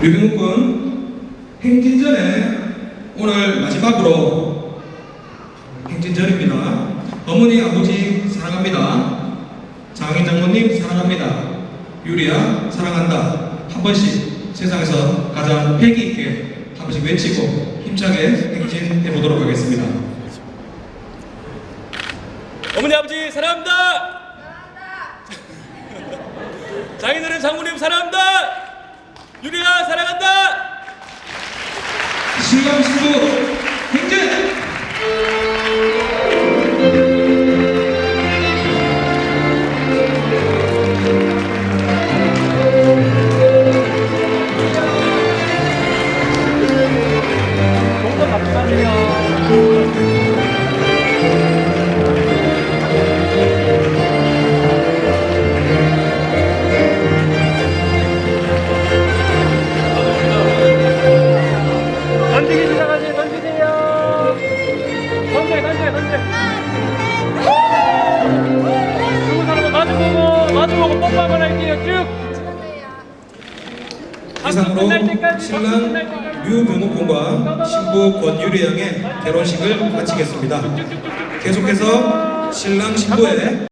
류병욱 군 행진전에 오늘 마지막으로 행진전입니다. 어머니 아버지 사랑합니다. 장인 장모님 사랑합니다. 유리야 사랑한다. 한 번씩 세상에서 가장 패기 있게 한 번씩 외치고 힘차게 행진해 보도록 하겠습니다. 어머니 아버지 사랑합니다. 장인어른 장모님 사랑합니다. 유리야 사랑한다. 신랑 신부 이상으로 신랑 류병욱 군과 신부 권유리 양의 결혼식을 마치겠습니다. 계속해서 신랑 신부의